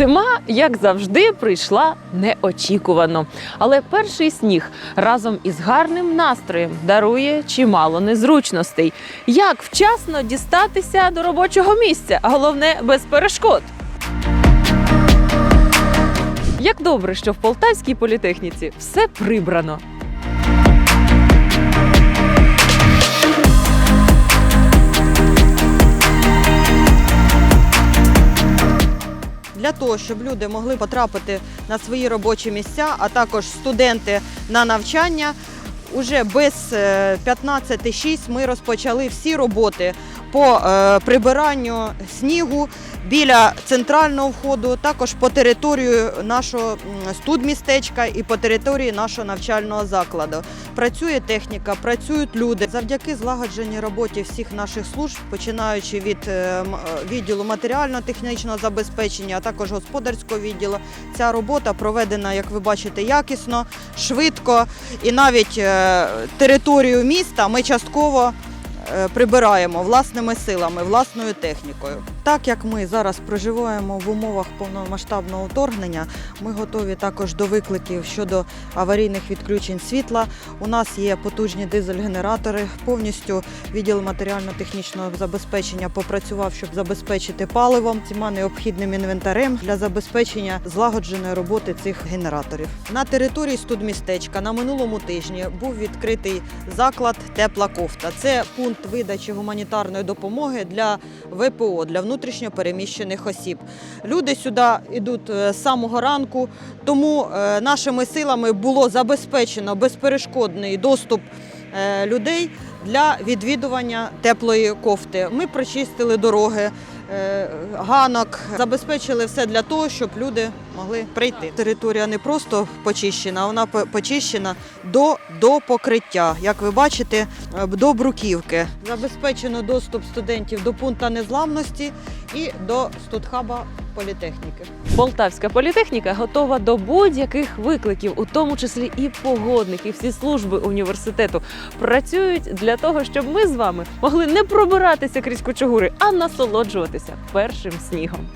Зима, як завжди, прийшла неочікувано. Але перший сніг разом із гарним настроєм дарує чимало незручностей. Як вчасно дістатися до робочого місця, а головне без перешкод. Як добре, що в Полтавській політехніці все прибрано. Для того, щоб люди могли потрапити на свої робочі місця, а також студенти на навчання. Уже без е, 15.06 ми розпочали всі роботи по е, прибиранню снігу біля центрального входу, також по територію нашого студмістечка і по території нашого навчального закладу. Працює техніка, працюють люди. Завдяки злагодженій роботі всіх наших служб, починаючи від е, е, відділу матеріально-технічного забезпечення, а також господарського відділу, ця робота проведена, як ви бачите, якісно, швидко і навіть е, територію міста ми частково е, прибираємо власними силами, власною технікою. Так як ми зараз проживаємо в умовах повномасштабного вторгнення, ми готові також до викликів щодо аварійних відключень світла. У нас є потужні дизель-генератори. Повністю відділ матеріально-технічного забезпечення попрацював, щоб забезпечити паливом, всіма необхідним інвентарем для забезпечення злагодженої роботи цих генераторів. На території студмістечка на минулому тижні був відкритий заклад Тепла кофта. Це пункт видачі гуманітарної допомоги для ВПО для внутрішньо переміщених осіб. Люди сюди йдуть е, з самого ранку, тому е, нашими силами було забезпечено безперешкодний доступ е, людей для відвідування теплої кофти. Ми прочистили дороги. Е, Ганок забезпечили все для того, щоб люди могли прийти. Територія не просто почищена, вона почищена до, до покриття. Як ви бачите, е, до бруківки. Забезпечено доступ студентів до пункту незламності і до студхаба політехніки. Полтавська політехніка готова до будь-яких викликів, у тому числі і погодних, і всі служби університету працюють для того, щоб ми з вами могли не пробиратися крізь кучугури, а насолоджуватися першим снігом.